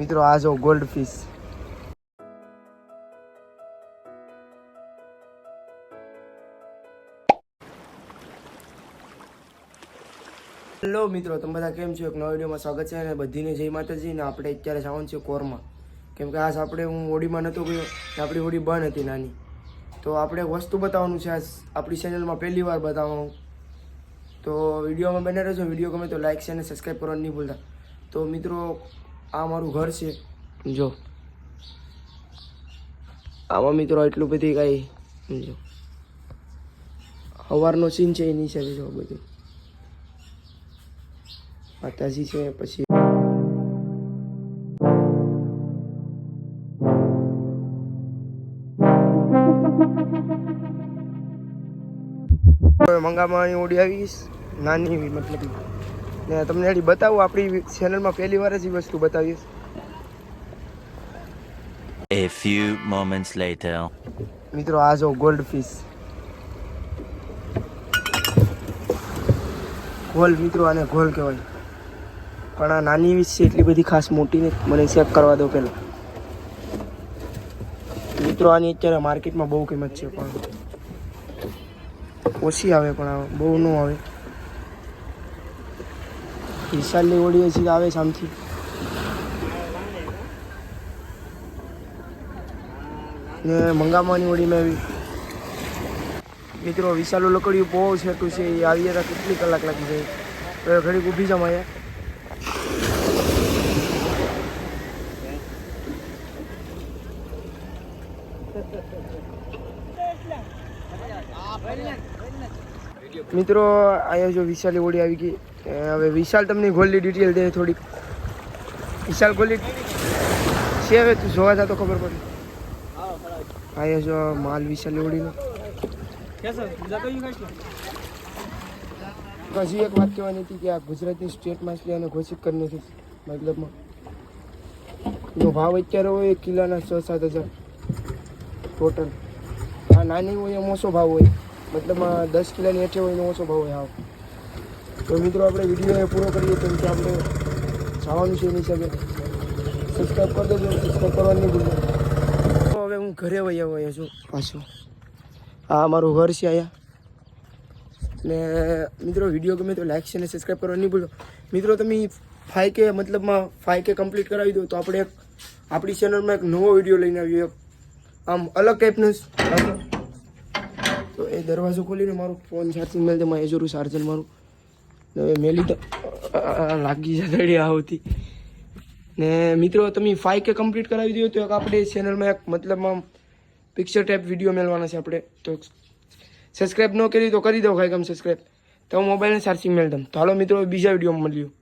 મિત્રો, આ જો ગોલ્ડ ફિશ હેલો મિત્રો, તમે બધા કેમ છો? એક નવા વિડીયોમાં સ્વાગત છે અને બધીને જય માતાજી. ને આપણે અત્યારે જવાનું છે કોરમાં. કેમ કે આજ આપણે, હું હોડીમાં નહોતો ગયો આપણી હોડી બંધ હતી નાની. તો આપણે વસ્તુ બતાવવાનું છે. આજ આપણી ચેનલમાં પહેલી વાર બતાવવાનું. તો વિડીયોમાં બને રહેજો. વીડિયો ગમે તો લાઇક છે અને સબસ્ક્રાઈબ કરવાનું નહીં ભૂલતા. તો મિત્રો આ મારું ઘર છે. જો. આમાં મિત્રો એટલું બધી કાંઈ જો. સવારનો સીન છે એની છે જો બધું. માતાજી છે પછી મંગામાની ઓડી આવીશ. નાની એવી મતલબ ને તમને એડી બતાવું આપણી ચેનલમાં પહેલી વાર જ એ વસ્તુ બતાવીશ A few moments later. મિત્રો આ જો ગોલ્ડ ફિશ ગોલ મિત્રો આને ગોલ કહેવાય. પણ આ નાની વિશ છે એટલી બધી ખાસ મોટી નથી. મને ચેક કરવા દો પહેલાં. મિત્રો આની અત્યારે માર્કેટમાં બહુ કિંમત છે પણ ઓછી આવે પણ બહુ ન આવે. વિશાલની ઓળી છે આવે સામથી ને મંગાવવાની ઓળીમાં આવી. મિત્રો, વિશાલો લકડીયું બહુ છેટું છે, એ આવી હતા કેટલી કલાક લાગી જાય. તો ઘડીક ઊભી જામ અહીંયા. મિત્રો, અહીંયા જો વિશાલ ઓળી આવી ગઈ. હવે વિશાલ તમને ગોલ્ડની ડિટેલ દે થોડીક. વિશાલ ગોલ્ડી છે હવે, તું જોવા જા ખબર પડે. અહીંયા જો માલ વિશાલી ઓળીનો હજી એક વાત કહેવાની હતી કે આ ગુજરાતની સ્ટેટ માછલી અને ઘોષિત કરી નથી મતલબમાં. એનો ભાવ અત્યારે હોય એક કિલોના છ સાત હજાર. ટોટલ આ નાની હોય એમ ઓછો ભાવ હોય. મતલબમાં દસ કિલોની હેઠે હોય એનો ઓછો ભાવ હોય આવ તો મિત્રો આપણે વીડિયો પૂરો કરીએ કેમ કે આપણે જવાનું છે એની હિસાબે સબસ્ક્રાઈબ કરી દેજો સબસ્ક્રાઈબ કરવાની નહીં હવે હું ઘરે વહી આવ્યો છું. પાછો. આ મારું ઘર છે અહીંયા. ને મિત્રો વીડિયો ગમે તો લાઈક છે અને સબસ્ક્રાઈબ કરવા નહીં ભૂલો. મિત્રો તમે ફાઈ કે મતલબમાં ફાઈ કે કમ્પ્લીટ કરાવી દો તો આપણે એક આપણી ચેનલમાં એક નવો વીડિયો લઈને આવ્યો એક આમ અલગ ટાઈપનું તો એ દરવાજો ખોલીને મારું ફોન ચાર્જિંગ મેળ તેમાં એ જરૂર ચાર્જર મારું. મેલી તો લાગી જાય આવતી. ને મિત્રો, તમે ફાઈ કે કમ્પ્લીટ કરાવી દો તો આપણે ચેનલમાં એક મતલબમાં પિક્ચર ટાઈપ વીડિયો મેળવાના છે આપણે. તો સબસ્ક્રાઈબ ન કરી તો કરી દો ખાઈ કમ સબસ્ક્રાઈબ તો મોબાઈલને ચાર્જિંગ મેળ દઉં. તો હાલો મિત્રો, બીજા વિડીયોમાં મળ્યું